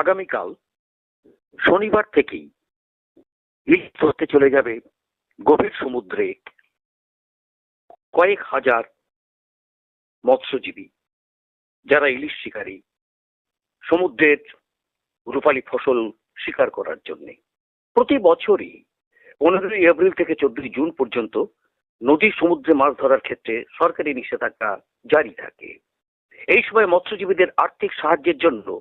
আগামীকাল শনিবার থেকেই ইলিশ ধরতে চলে যাবে গভীর সমুদ্রে কয়েক হাজার মৎস্যজীবী, যারা ইলিশ শিকারী, সমুদ্রের রূপালী ফসল শিকার করার জন্য। প্রতি বছরই পনেরোই এপ্রিল থেকে চোদ্দই জুন পর্যন্ত নদী সমুদ্রে মাছ ধরার ক্ষেত্রে সরকারি নিষেধাজ্ঞা জারি থাকে। এই সময় মৎস্যজীবীদের আর্থিক সাহায্যের জন্য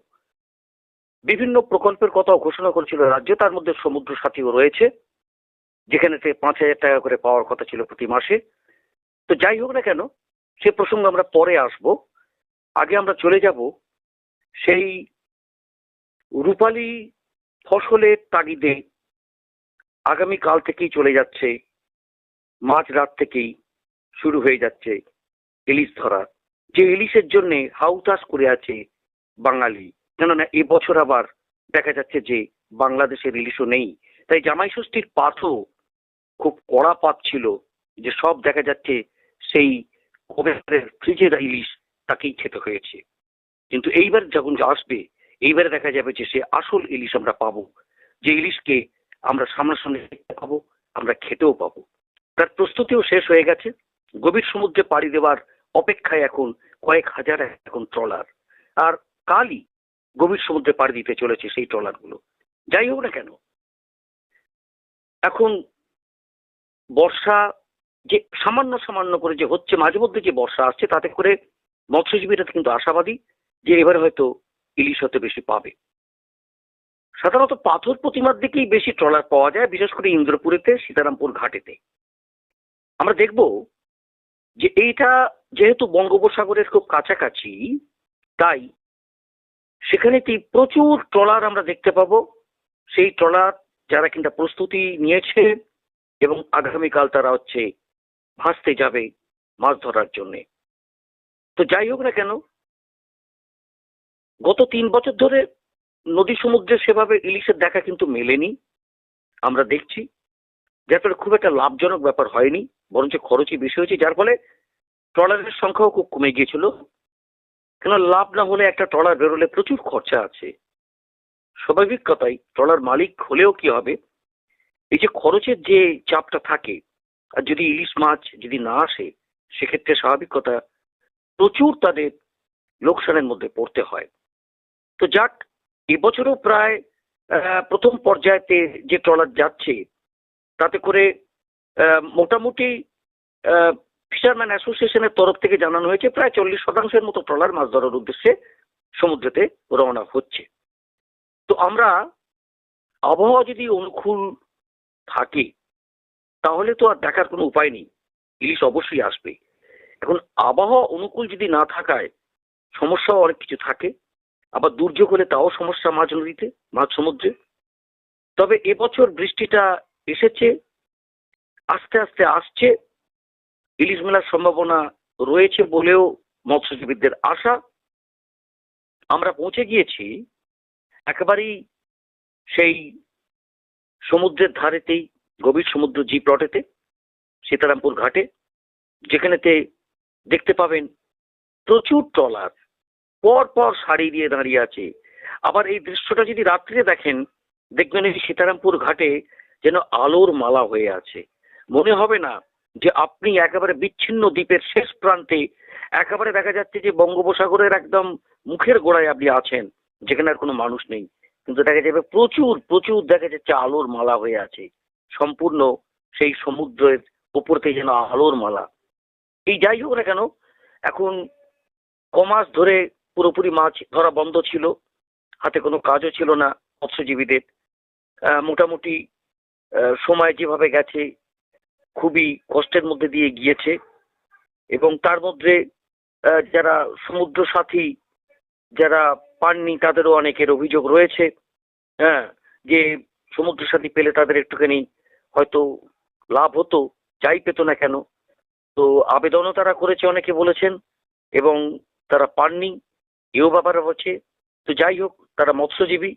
বিভিন্ন প্রকল্পের কথাও ঘোষণা করেছিল রাজ্য, তার মধ্যে সমুদ্র সাথীও রয়েছে যেখানেতে পাঁচ হাজার টাকা করে পাওয়ার কথা ছিল প্রতি মাসে। তো যাই হোক না কেন, সে প্রসঙ্গে আমরা পরে আসব। আগে আমরা চলে যাব সেই রূপালী ফসলের তাগিদে। আগামী কাল থেকেই চলে যাচ্ছে, মাঝ রাত থেকেই শুরু হয়ে যাচ্ছে ইলিশ ধরা। যে ইলিশের জন্যে হাউতাস করে আছে বাঙালি। কেননা এবছর আবার দেখা যাচ্ছে যে বাংলাদেশের ইলিশও নেই। তাই জামাই ষষ্ঠীর পাতও খুব কড়া পাত ছিল যে সব দেখা যাচ্ছে সেই কোবের ফ্রিজের ইলিশ তাকেই খেতে হয়েছে। কিন্তু এইবার যখন আসবে, এইবারে দেখা যাবে যে সে আসল ইলিশ আমরা পাবো। যে ইলিশকে আমরা সামনাসামনি দেখতে পাবো, আমরা খেতেও পাবো। তার প্রস্তুতিও শেষ হয়ে গেছে। গভীর সমুদ্রে পাড়ি দেওয়ার অপেক্ষায় এখন কয়েক হাজার এখন ট্রলার আর কালই গভীর সমুদ্রে পাড়ি দিতে চলেছে সেই ট্রলারগুলো। যাই হোক না কেন, এখন বর্ষা যে সামান্য সামান্য করে যে হচ্ছে, মাঝে মধ্যে যে বর্ষা আসছে, তাতে করে মৎস্যজীবীরা কিন্তু আশাবাদী যে এবারে হয়তো ইলিশ হতে বেশি পাবে। সাধারণত পাথর প্রতিমার দিকেই বেশি ট্রলার পাওয়া যায়, বিশেষ করে ইন্দ্রপুরেতে, সীতারামপুর ঘাটেতে। আমরা দেখব যে এইটা যেহেতু বঙ্গোপসাগরের খুব কাছাকাছি, তাই সেখানেতেই প্রচুর ট্রলার আমরা দেখতে পাবো। সেই ট্রলার যারা কিনা প্রস্তুতি নিয়েছে এবং আগামীকাল তারা হচ্ছে ভাসতে যাবে মাছ ধরার জন্যে। তো যাই হোক না কেন, গত তিন বছর ধরে নদী সমুদ্রে সেভাবে ইলিশের দেখা কিন্তু মেলেনি। আমরা দেখছি, যার ফলে খুব একটা লাভজনক ব্যাপার হয়নি, বরঞ্চ খরচই বেশি হয়েছে, যার ফলে ট্রলারের সংখ্যাও খুব কমে গিয়েছিল। কেন লাভ না হলে একটা ট্রলার বেরোলে প্রচুর খরচা আছে? স্বাভাবিক কথাই, ট্রলার মালিক হলেও কি হবে? এই যে খরচের যে চাপটা থাকে, আর যদি ইলিশ মাছ যদি না আসে, সেক্ষেত্রে স্বাভাবিক কথা, প্রচুর তাদের লোকসানের মধ্যে পড়তে হয়। তো যাক, এবছরও প্রায় প্রথম পর্যায়েতে যে ট্রলার যাচ্ছে, তাতে করে মোটামুটি ফিশারম্যান অ্যাসোসিয়েশনের তরফ থেকে জানানো হয়েছে, প্রায় চল্লিশ শতাংশের মতো ট্রলার মাছ ধরার উদ্দেশ্যে সমুদ্রেতে রওনা হচ্ছে। তো আমরা আবহাওয়া যদি অনুকূল থাকে, তাহলে তো আর দেখার কোনো উপায় নেই। ইলিশ অবশ্যই আসবে। এখন আবহাওয়া অনুকূল যদি না থাকায় সমস্যাও অনেক কিছু থাকে। আবার দুর্যোগ হলে তাও সমস্যা মাঝ নদীতে মাঝ সমুদ্রে। তবে এবছর বৃষ্টিটা এসেছে, আস্তে আস্তে আসছে। ইলিশ মেলার সম্ভাবনা রয়েছে বলেও মৎস্যজীবীদের আশা। আমরা পৌঁছে গিয়েছি, একেবারেই সেই সমুদ্রের ধারেতেই, গভীর সমুদ্র জি প্লটেতে সীতারামপুর ঘাটে, যেখানেতে দেখতে পাবেন প্রচুর ট্রলার। পর পর সারি দিয়ে দাঁড়িয়ে আছে। আবার এই দৃশ্যটা যদি রাত্রিরে দেখেন, দেখবেন এই সীতারামপুর ঘাটে যেন আলোর মালা হয়ে আছে। মনে হবে না যে আপনি একেবারে বিচ্ছিন্ন দ্বীপের শেষ প্রান্তে, একেবারে দেখা যাচ্ছে যে বঙ্গোপসাগরের একদম মুখের গোড়ায় আপনি আছেন, যেখানে আর কোনো মানুষ নেই। কিন্তু দেখা যাবে প্রচুর প্রচুর দেখা যাচ্ছে আলোর মালা হয়ে আছে। সম্পূর্ণ সেই সমুদ্রের উপর থেকে যেন আলোর মালা। এই যাই হোক না কেন, এখন কমাস ধরে পুরোপুরি মাছ ধরা বন্ধ ছিল, হাতে কোনো কাজও ছিল না মৎস্যজীবীদের। মোটামুটি সময় যেভাবে গেছে খুবই কষ্টের মধ্যে দিয়ে গিয়েছে এবং তার মধ্যে যারা সমুদ্র সাথী যারা পাননি তাদেরও অনেকের অভিযোগ রয়েছে হ্যাঁ যে সমুদ্র সাথী পেলে তাদের একটুখানি হয়তো লাভ হতো, যাই পেত না কেন। তো আবেদনও তারা করেছে, অনেকে বলেছেন, এবং তারা পাননি, এও ব্যাপার হচ্ছে। তো যাই হোক, তারা মৎস্যজীবী,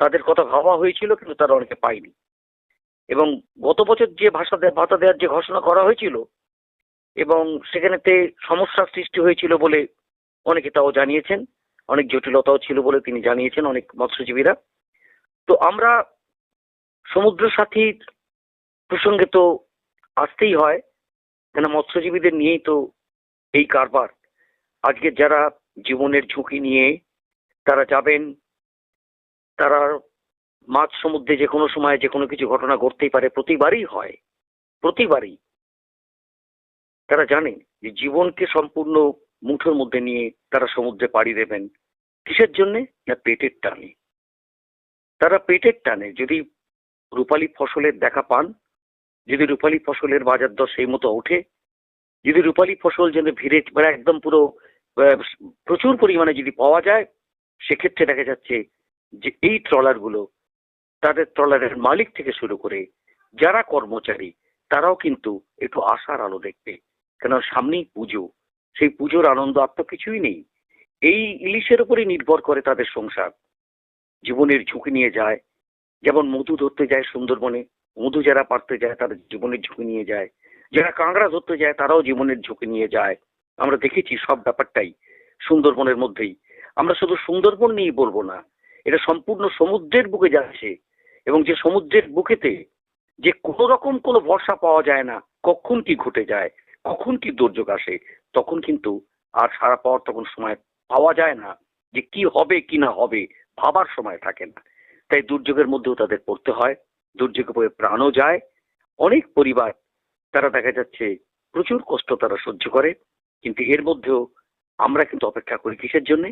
তাদের কথা ভাবা হয়েছিল, কিন্তু তারা অনেকে পায়নি। এবং গত বছর যে ভাষা ভাতা দেওয়ার যে ঘোষণা করা হয়েছিল এবং সেখানেতে সমস্যার সৃষ্টি হয়েছিল বলে অনেকে তাও জানিয়েছেন, অনেক জটিলতাও ছিল বলে তিনি জানিয়েছেন অনেক মৎস্যজীবীরা। তো আমরা সমুদ্র সাথীর প্রসঙ্গে তো আসতেই হয় কেন মৎস্যজীবীদের নিয়েই তো এই কারবার। আজকে যারা জীবনের ঝুঁকি নিয়ে তারা যাবেন, তারা মাছ সমুদ্রে যে কোনো সময় যে কোনো কিছু ঘটনা ঘটতেই পারে, প্রতিবারই হয়। প্রতিবারই। তারা জানেন যে জীবনকে সম্পূর্ণ মুঠোর মধ্যে নিয়ে তারা সমুদ্রে পাড়ি দেবেন। কিসের জন্যে? না পেটের টানে। তারা পেটের টানে। যদি রূপালী ফসলের দেখা পান, যদি রূপালী ফসলের বাজার দর সেই মতো ওঠে, যদি রূপালী ফসল যেন ভিড়ে মানে একদম পুরো প্রচুর পরিমাণে যদি পাওয়া যায়, সেক্ষেত্রে দেখা যাচ্ছে যে এই ট্রলারগুলো তাদের ট্রলারের মালিক থেকে শুরু করে যারা কর্মচারী, তারাও কিন্তু একটু আশার আলো দেখবে কেন সামনেই পুজো। সেই পুজোর আনন্দ আর তো কিছুই নেই। এই ইলিশের উপরই নির্ভর করে তাদের সংসার। জীবনের ঝুঁকি নিয়ে যায়। যেমন মধু ধরতে যায় সুন্দরবনে, মধু যারা পারতে যায় তারা জীবনের ঝুঁকি নিয়ে যায়। যারা কাঁকড়া ধরতে যায় তারাও জীবনের ঝুঁকি নিয়ে যায়। আমরা দেখেছি সব ব্যাপারটাই সুন্দরবনের মধ্যেই। আমরা শুধু সুন্দরবন নিয়েই বলব না, এটা সম্পূর্ণ সমুদ্রের বুকে যাচ্ছে। এবং যে সমুদ্রের বুকেতে যে কোনো রকম কোনো ভরসা পাওয়া যায় না, কখন কি ঘটে যায়, কখন কি দুর্যোগ আসে, তখন কিন্তু আর সারা পাওয়ার তখন সময় পাওয়া যায় না যে কি হবে, কি না হবে, ভাবার সময় থাকে না। তাই দুর্যোগের মধ্যেও তাদের পড়তে হয়, দুর্যোগে পড়ে প্রাণও যায়। অনেক পরিবার, তারা দেখা যাচ্ছে প্রচুর কষ্ট তারা সহ্য করে, কিন্তু এর মধ্যেও আমরা কিন্তু অপেক্ষা করি কিসের জন্য?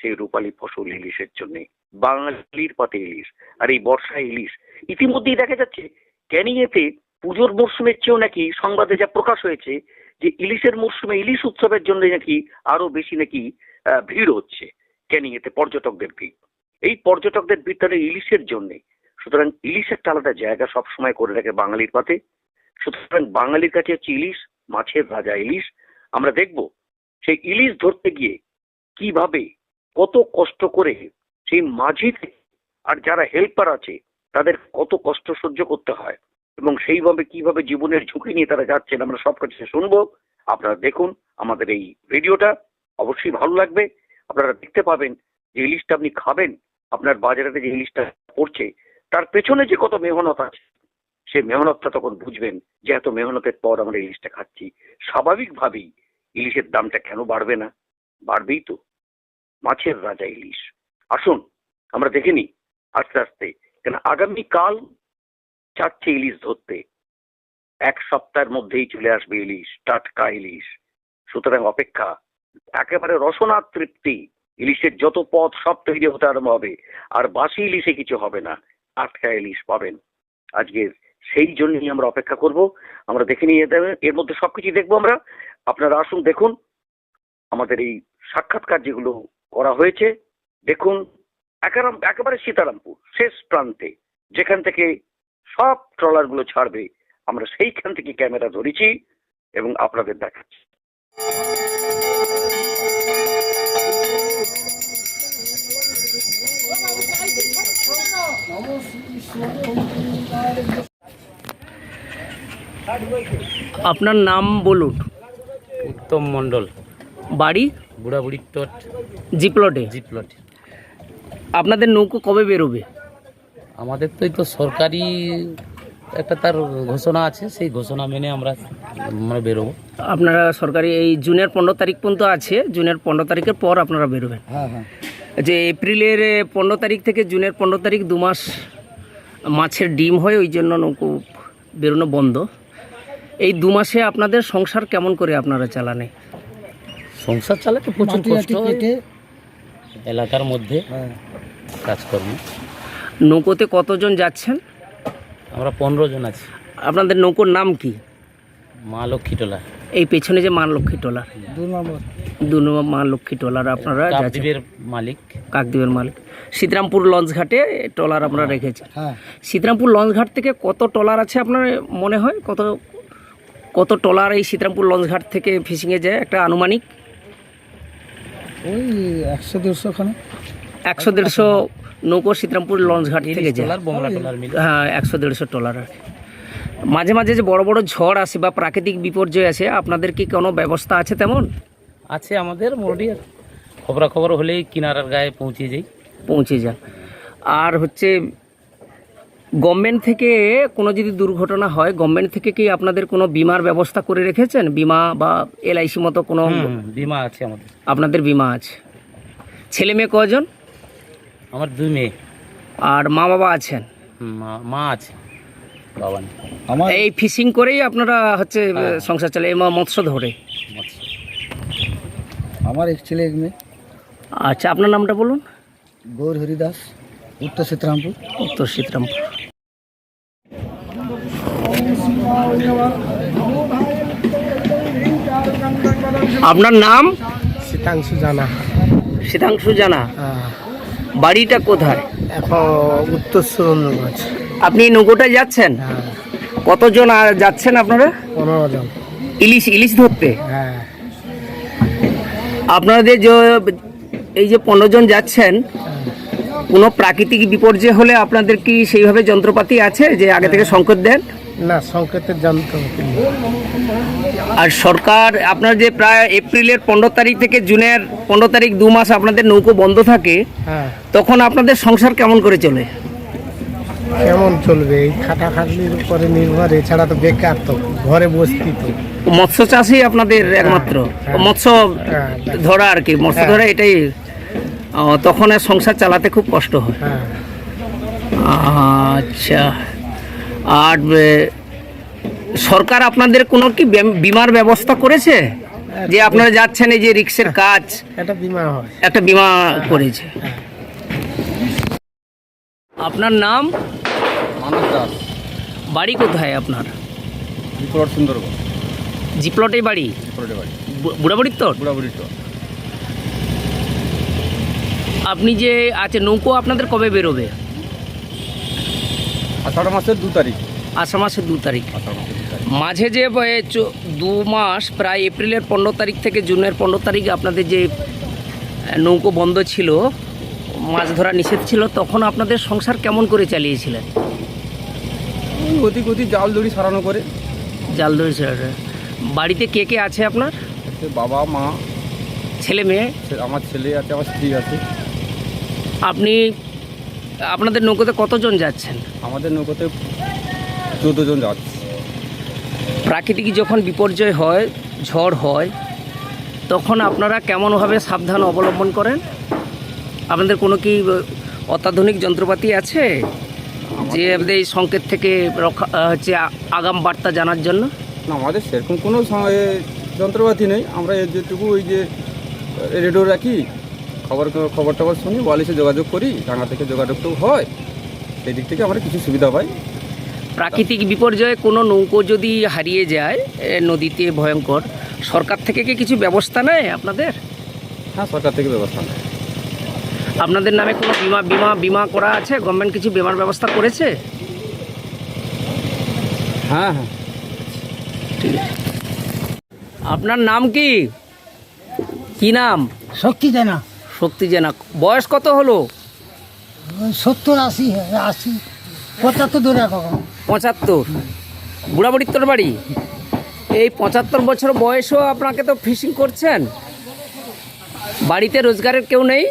সেই রূপালী ফসল ইলিশের জন্য। বাঙালির পাতে ইলিশ, আর এই বর্ষা ইলিশ। ইতিমধ্যেই দেখা যাচ্ছে, ক্যানিংয়েতে পুজোর মরশুমের চেয়েও নাকি সংবাদে যা প্রকাশ হয়েছে, যে ইলিশের মরশুমে ইলিশ উৎসবের জন্য নাকি আরও বেশি নাকি ভিড় হচ্ছে ক্যানিংয়েতে পর্যটকদের ভিড়। এই পর্যটকদের ভিড় ইলিশের জন্য। সুতরাং ইলিশ একটা আলাদা জায়গা সবসময় করে রাখে বাঙালির পাতে। সুতরাং বাঙালির কাছে হচ্ছে ইলিশ, মাছের রাজা ইলিশ। আমরা দেখব, সেই ইলিশ ধরতে গিয়ে কীভাবে কত কষ্ট করে সেই মাঝি আর যারা হেল্পার আছে, তাদের কত কষ্ট সহ্য করতে হয় এবং সেইভাবে কীভাবে জীবনের ঝুঁকি নিয়ে তারা যাচ্ছেন আমরা সব কাছে শুনব। আপনারা দেখুন আমাদের এই ভিডিওটা, অবশ্যই ভালো লাগবে। আপনারা দেখতে পাবেন যে ইলিশটা আপনি খাবেন, আপনার বাজারে যে ইলিশটা পড়ছে, তার পেছনে যে কত মেহনত আছে সেই মেহনতটা তখন বুঝবেন যে এত মেহনতের পর আমরা ইলিশটা খাচ্ছি। স্বাভাবিকভাবেই ইলিশের দামটা কেন বাড়বে না? বাড়বেই তো। মাছের রাজা ইলিশ। আসুন, আমরা দেখে নিই আস্তে আস্তে, কেন আগামীকাল চাচ্ছে ইলিশ ধরতে। এক সপ্তাহের মধ্যেই চলে আসবে ইলিশ, টাটকা ইলিশ। সুতরাং অপেক্ষা, একেবারে রসনা তৃপ্তি, ইলিশের যত পথ সব তৈরি হতে আরম্ভ হবে, আর বাসি ইলিশে কিছু হবে না, টাটকা ইলিশ পাবেন। আজকে সেই জন্যই আমরা অপেক্ষা করব, আমরা দেখে নিয়ে এর মধ্যে সবকিছু দেখব আমরা। আপনারা আসুন, দেখুন, আমাদের এই সাক্ষাৎকার যেগুলো করা হয়েছে। দেখুন একেবারে একেবারে সীতারামপুর শেষ প্রান্তে যেখান থেকে সব ট্রলারগুলো ছাড়বে আমরা সেইখান থেকে ক্যামেরা ধরেছি এবং আপনাদের দেখাচ্ছি। আপনার নাম বলুন। উত্তম মণ্ডল। বাড়ি? বুড়াবুড়ির টট জিপ্লটে? জিপ্লট। আপনাদের নৌকো কবে বেরোবে? আমাদের তো এই তো সরকারি একটা তার ঘোষণা আছে সেই ঘোষণা মেনে আমরা মানে বেরোবো। আপনারা সরকারি এই জুনের পনেরো তারিখ পর্যন্ত আছে জুনের পনেরো তারিখের পর আপনারা বেরোবেন। হ্যাঁ হ্যাঁ। যে এপ্রিলের পনেরো তারিখ থেকে জুনের পনেরো তারিখ দু মাস মাছের ডিম হয় ওই জন্য নৌকো বেরোনো বন্ধ। এই দু মাসে আপনাদের সংসার কেমন করে আপনারা চালানে? সংসার চালাতে প্রচুর কষ্ট হয়। এলাকার মধ্যে কাজকর্ম। নৌকোতে কতজন যাচ্ছেন? আমরা পনেরো জন আছি। আপনাদের নৌকোর নাম কি? মা লক্ষ্মীটোলা এই পেছনে যে মা লক্ষ্মী টলার দু নম্বর। দু নম্বর মা লক্ষ্মী টলার আপনারা যাচ্ছেন? কাপদ্বীপের মালিক। কাকদ্বীপের মালিক। সীতারামপুর লঞ্চ ঘাটে ট্রলার আপনারা রেখেছেন হ্যাঁ। সীতারামপুর লঞ্চ ঘাট থেকে কত ট্রলার আছে আপনার মনে হয়? কত কত ট্রলার এই সীতারামপুর লঞ্চ ঘাট থেকে ফিশিংয়ে যায়? একটা আনুমানিক? ওই একশো দেড়শো খানে একশো দেড়শো নৌকো সীতরামপুর লঞ্চ ঘাট থেকে যায়। টলার টলার হ্যাঁ একশো দেড়শো ট্রলার আর মাঝে মাঝে যে বড় বড় ঝড় আসে বা প্রাকৃতিক বিপর্যয় আছে আপনাদের কি কোনো ব্যবস্থা আছে তেমন? আছে আমাদের মোটামুটি খবরাখবর হলেই কিনারার গায়ে পৌঁছে যাই। পৌঁছে যান। আর হচ্ছে গভর্নমেন্ট থেকে কোনো যদি দুর্ঘটনা হয় গভর্নমেন্ট থেকে কি আপনাদের কোনো বিমার ব্যবস্থা করে রেখেছেন? বিমা বা এলআইসি মতো কোনো বিমা আছে আমাদের। আপনাদের বিমা আছে? ছেলে মেয়ে কজন আমার দুই মেয়ে। আর মা বাবা আছেন? মা আছে। বাবা আমার এই ফিশিং করেই আপনারা হচ্ছে হ্যাঁ। সংসার চালে এই ম- মৎস্য ধরে। মৎস্য। আমার এক ছেলে এক মেয়ে। আচ্ছা আপনার নামটা বলুন। গৌর হরিদাস উত্তর সীতারামপুর উত্তর সীতারামপুর আপনার নাম? শীতাংশু জানা। শীতাংশু জানা। বাড়িটা কোথায়? এখন উত্তর সুরেন্দ্রগঞ্জ। আপনি নৌকোটায় যাচ্ছেন? হ্যাঁ। কতজন আর যাচ্ছেন আপনারা? পনেরো জন। ইলিশ ইলিশ ধরতে? হ্যাঁ। আপনাদের যে এই যে পনেরো জন যাচ্ছেন কোনো প্রাকৃতিক বিপর্যয় হলে আপনাদের কি সেইভাবে যন্ত্রপাতি আছে যে আগে থেকে সংকেত দেন? না সংকেতের যন্ত্র আর সরকার আপনার যে প্রায় এপ্রিলের পনেরো তারিখ থেকে জুনের পনেরো তারিখ দু মাস আপনাদের নৌকো বন্ধ থাকে হ্যাঁ। তখন আপনাদের সংসার কেমন করে চলে? কেমন চলবে? এই খাটাখাটনির উপরে নির্ভর এছাড়া তো বেকার তো ঘরে বসতি তো। মৎস্য চাষই আপনাদের একমাত্র। হ্যাঁ। মৎস্য হ্যাঁ, ধরা আর কি মৎস্য হ্যাঁ। ধরা এটাই তখন সংসার চালাতে খুব কষ্ট হয়। হ্যাঁ। আচ্ছা। আর সরকার আপনাদের কোনো কি বিমার ব্যবস্থা করেছে? যে আপনারা যাচ্ছেন এই যে রিক্সের কাজ এটা বিমা হয়। একটা বিমা করেছে। আপনার নাম? মানব দাস। বাড়ি কোথায় আপনার? বিপ্লব সুন্দরবন। জিপ্লটে বাড়ি? বাড়ি। বুড়াবুড়ির তো বুড়াবুড়ি তো আপনি যে আছে নৌকো আপনাদের কবে বেরোবে? আষাঢ় মাসের দু তারিখ। আষাঢ় মাসের দু তারিখ। মাঝে যে দু মাস প্রায় এপ্রিলের পনেরো তারিখ থেকে জুনের পনেরো তারিখ আপনাদের যে নৌকো বন্ধ ছিল মাছ ধরা নিষেধ ছিল তখন আপনাদের সংসার কেমন করে চালিয়েছিলেন? অতি গতি জাল দড়ি সারানো করে। জাল ধরে বাড়িতে কে কে আছে আপনার? বাবা মা। ছেলে মেয়ে? আমার ছেলে আছে আমার স্ত্রী আছে। আপনি আপনাদের নৌকোতে কতজন যাচ্ছেন? আমাদের নৌকোতে চোদ্দ জন যাচ্ছে। প্রাকৃতিক যখন বিপর্যয় হয় ঝড় হয় তখন আপনারা কেমনভাবে সাবধান অবলম্বন করেন? আপনাদের কোনো কি অত্যাধুনিক যন্ত্রপাতি আছে? যে আমাদের এই সংকেত থেকে রক্ষা হচ্ছে আগাম বার্তা জানার জন্য? না আমাদের সেরকম কোনো যন্ত্রপাতি নেই। আমরা যেটুকু ওই যে রেডিও রাখি খবর খবর টবর শুনি ওয়ালিসে যোগাযোগ করি ডাঙ্গা থেকে যোগাযোগ তো হয়। সেই দিক থেকে আমরা কিছু সুবিধা পাই প্রাকৃতিক বিপর্যয়ে কোনো নৌকো যদি হারিয়ে যায় এ, নদীতে ভয়ঙ্কর সরকার থেকে কি কিছু ব্যবস্থা নেয় আপনাদের? হ্যাঁ সরকার থেকে ব্যবস্থা নেয়। আপনাদের নামে কোনো বিমা বিমা বিমা করা আছে? গভর্নমেন্ট কিছু বিমার ব্যবস্থা করেছে? হ্যাঁ হ্যাঁ। ঠিক আছে আপনার নাম কি? কি নাম? শক্তি দেয় না শক্তি জেনা। বয়স কত হলো? সত্তর আশি আশি পঁচাত্তর দূরে কখন পঁচাত্তর? বুড়াবুড়ির তোর বাড়ি? এই পঁচাত্তর বছর বয়সও আপনাকে তো ফিশিং করছেন? বাড়িতে রোজগারের কেউ নেই?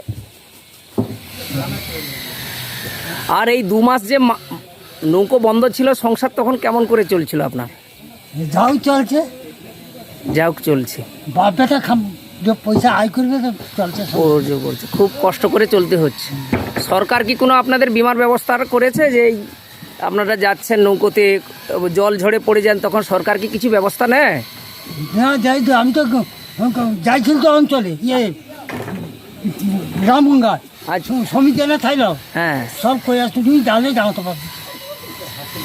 আর এই দু মাস যে নৌকো বন্ধ ছিল সংসার তখন কেমন করে চলছিল আপনার? যাও চলছে। হোক চলছে। বাপ বেটা খাম যে পয়সা আয় করবে তো চলছে। খুব কষ্ট করে চলতে হচ্ছে। সরকার কি কোনো আপনাদের বিমার ব্যবস্থা করেছে যে আপনারা যাচ্ছেন নৌকোতে জল ঝরে পড়ে যান তখন সরকার কি কিছু ব্যবস্থা নেয়? না যাই তো আমি তো যাইছিল তো অঞ্চলে ইয়ে রামগঙ্গা সমিতি এনে থাইল হ্যাঁ। সব কই আসতো তুমি পারবে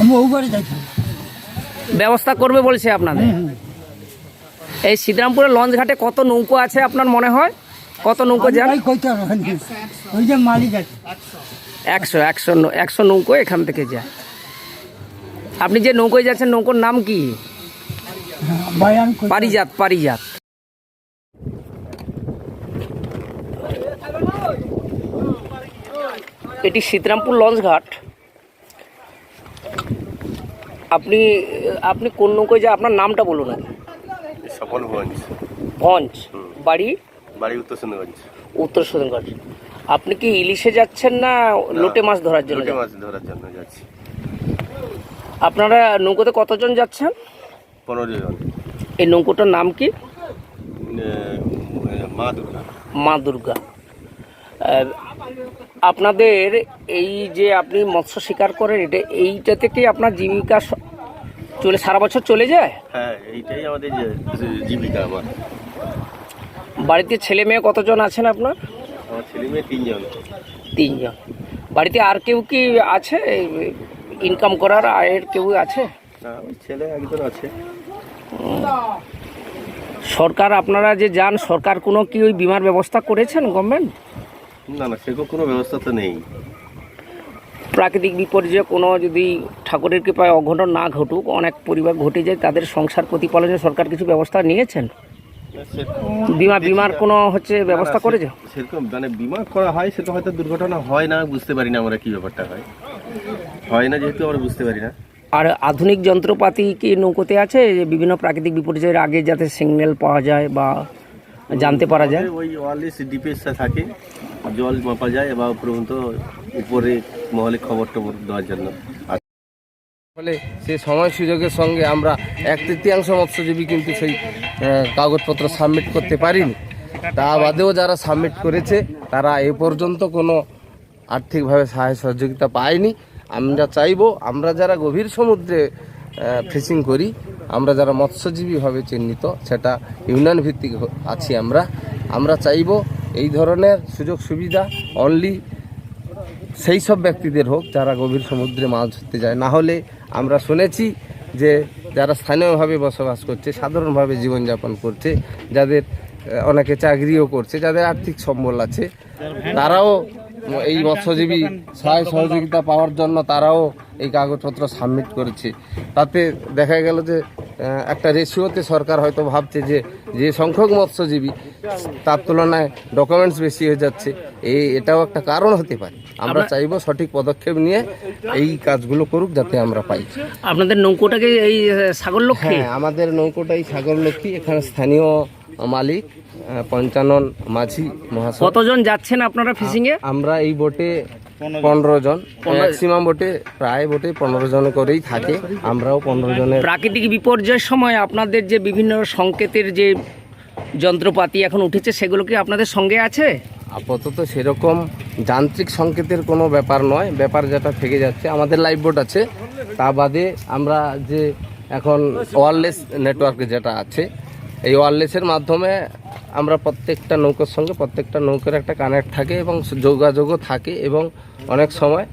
আমি ওবারে যাইছিলাম। ব্যবস্থা করবে বলছে আপনাদের? এই সিদ্ধরামপুরের লঞ্চ ঘাটে কত নৌকো আছে আপনার মনে হয়? কত নৌকো যান। ওই যে মালিক আছে। একশো একশো নৌ- একশো নৌকো এখান থেকে যায়। আপনি যে নৌকোয় যাচ্ছেন নৌকোর নাম কি? কইতে- পারিজাত পারিজাত। এটি সীতারামপুর লঞ্চ ঘাট। আপনি আপনি কোন নৌকোয় যা আপনার নামটা বলুন আগে। ভঞ্জ ভঞ্জ বাড়ি? বাড়ি উত্তর সুন্দরগঞ্জ উত্তর সুন্দরগঞ্জ আপনি কি ইলিশে যাচ্ছেন না লোটে মাছ ধরার জন্য লোটে মাছ ধরার জন্য যাচ্ছি। আপনারা নৌকোতে কতজন যাচ্ছেন? পনেরো জন। এই নৌকোটার নাম কি? মা দুর্গা। মা দুর্গা। আপনাদের এই যে আপনি মৎস্য শিকার করেন এটা এইটা থেকে আপনার জীবিকা চলে সারা বছর চলে যায়? হ্যাঁ এইটাই আমাদের জীবিকা আমার। বাড়িতে ছেলে মেয়ে কতজন আছেন আপনার? আমার ছেলে মেয়ে তিনজন। তিনজন। বাড়িতে আর কেউ কি আছে? ইনকাম করার আয়ের কেউ আছে? না ওই ছেলে একজন আছে। সরকার আপনারা যে যান সরকার কোনো কি ওই বিমার ব্যবস্থা করেছেন গভর্নমেন্ট? না না সেরকম কোনো ব্যবস্থা তো নেই। প্রাকৃতিক বিপর্যয়ে কোনো যদি ঠাকুরের কৃপায় অঘটন না ঘটুক অনেক পরিবার ঘটে যায় তাদের সংসার প্রতিপালনে সরকার কিছু ব্যবস্থা নিয়েছেন? বিমা বিমার কোনো হচ্ছে ব্যবস্থা করেছে? সেরকম মানে বিমা করা হয় সেটা হয়তো দুর্ঘটনা হয় না বুঝতে পারি না আমরা কি ব্যাপারটা হয়। হয় না যেহেতু আমরা বুঝতে পারি না। আর আধুনিক যন্ত্রপাতি কি নৌকোতে আছে? যে বিভিন্ন প্রাকৃতিক বিপর্যয়ের আগে যাতে সিগন্যাল পাওয়া যায় বা জানতে পারা যায়? ওই ওয়ারলেস ডিপিএসটা থাকে জল মাপা যায় বা পর্যন্ত উপরে মহলে খবর টবর দেওয়ার জন্য। ফলে সে সময় সুযোগের সঙ্গে আমরা এক তৃতীয়াংশ মৎস্যজীবী কিন্তু সেই কাগজপত্র সাবমিট করতে পারিনি। তা বাদেও যারা সাবমিট করেছে, তারা এ পর্যন্ত কোনো আর্থিকভাবে সাহায্য সহযোগিতা পায়নি। আমরা চাইব, আমরা যারা গভীর সমুদ্রে ফিশিং করি, আমরা যারা মৎস্যজীবীভাবে চিহ্নিত, সেটা ইউনিয়ন ভিত্তিক আছি আমরা। আমরা চাইব এই ধরনের সুযোগ সুবিধা অনলি সেই সব ব্যক্তিদের হোক, যারা গভীর সমুদ্রে মাছ ধরতে যায়। না হলে আমরা শুনেছি যে যারা স্থানীয়ভাবে বসবাস করছে, সাধারণভাবে জীবনযাপন করছে, যাদের অনেকে চাকরিও করছে, যাদের আর্থিক সম্বল আছে, তারাও এই মৎস্যজীবী সহায় সহযোগিতা পাওয়ার জন্য তারাও এই কাগজপত্র সাবমিট করেছে। তাতে দেখা গেল যে একটা রেশিওতে সরকার হয়তো ভাবছে যে যে সংখ্যক মৎস্যজীবী তার তুলনায় ডকুমেন্টস বেশি হয়ে যাচ্ছে। এই এটাও একটা কারণ হতে পারে। আমরা চাইব সঠিক পদক্ষেপ নিয়ে এই কাজগুলো করুক যাতে আমরা পাই। আপনাদের নৌকোটাকে এই সাগর লক্ষ্মী? হ্যাঁ আমাদের নৌকোটাই সাগর লক্ষ্মী। এখানে স্থানীয় মালিক পঞ্চানন মাঝি মহাশয়। কতজন যাচ্ছেন আপনারা ফিশিং এ? আমরা এই বোটে পনেরো জন। ম্যাক্সিমাম বোটে প্রায় বোটে পনেরো জন করেই থাকে। আমরাও পনেরো জনের প্রাকৃতিক বিপর্যয়ের সময় আপনাদের যে বিভিন্ন সংকেতের যে যন্ত্রপাতি এখন উঠেছে, সেগুলো কি আপনাদের সঙ্গে আছে? আপাতত সেরকম যান্ত্রিক সংকেতের কোনো ব্যাপার নয়। ব্যাপার যেটা থেকে যাচ্ছে, আমাদের লাইফ বোর্ড আছে। তা বাদে আমরা যে এখন ওয়ারলেস নেটওয়ার্ক যেটা আছে, এই ওয়ারলেসের মাধ্যমে আমরা প্রত্যেকটা নৌকার সঙ্গে প্রত্যেকটা নৌকার একটা কানেক্ট থাকে এবং যোগাযোগও থাকে এবং অনেক সময়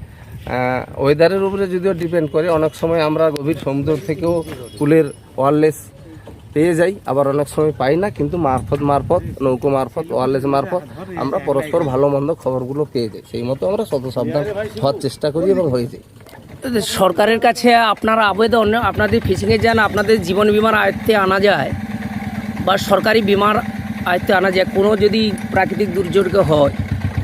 ওয়েদারের উপরে যদিও ডিপেন্ড করে, অনেক সময় আমরা গভীর সমুদ্র থেকেও কুলের ওয়ারলেস পেয়ে যাই। আবার অনেক সময় পাই না কিন্তু মারফত মারফত নৌকো মারফত ওয়ারলেস মারফত আমরা পরস্পর ভালো মন্দ খবরগুলো পেয়ে যাই। সেই মতো আমরা শত সাবধান হওয়ার চেষ্টা করি এবং হয়ে যাই। সরকারের কাছে আপনার আবেদন আপনাদের ফিশিংয়ে যান আপনাদের জীবন বিমার আয়ত্তে আনা যায় বা সরকারি বিমার আয়ত্তে আনা যায় কোনো যদি প্রাকৃতিক দুর্যোগ হয়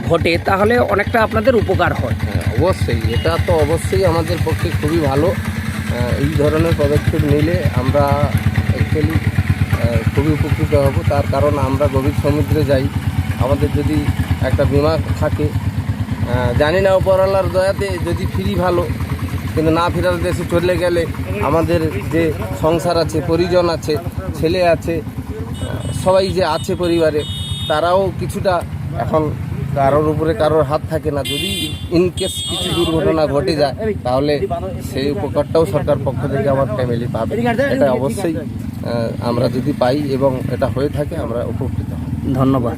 ঘটে তাহলে অনেকটা আপনাদের উপকার হয়। হ্যাঁ, অবশ্যই। এটা তো অবশ্যই আমাদের পক্ষে খুবই ভালো। এই ধরনের পদক্ষেপ নিলে আমরা অ্যাকচুয়ালি খুবই উপকৃত হব। তার কারণ আমরা গভীর সমুদ্রে যাই। আমাদের যদি একটা বিমা থাকে জানি না উপরওয়ালার দয়াতে যদি ফিরি ভালো, কিন্তু না ফেরার দেশে চলে গেলে আমাদের যে সংসার আছে, পরিজন আছে, ছেলে আছে সবাই যে আছে পরিবারে, তারাও কিছুটা এখন কারোর উপরে কারোর হাত থাকে না। যদি ইন কেস কিছু দুর্ঘটনা ঘটে যায়, তাহলে সেই উপকারটাও সরকার পক্ষ থেকে আমার ফ্যামিলি পাবে। এটা অবশ্যই। আমরা যদি পাই এবং এটা হয়ে থাকে আমরা উপকৃত হব ধন্যবাদ।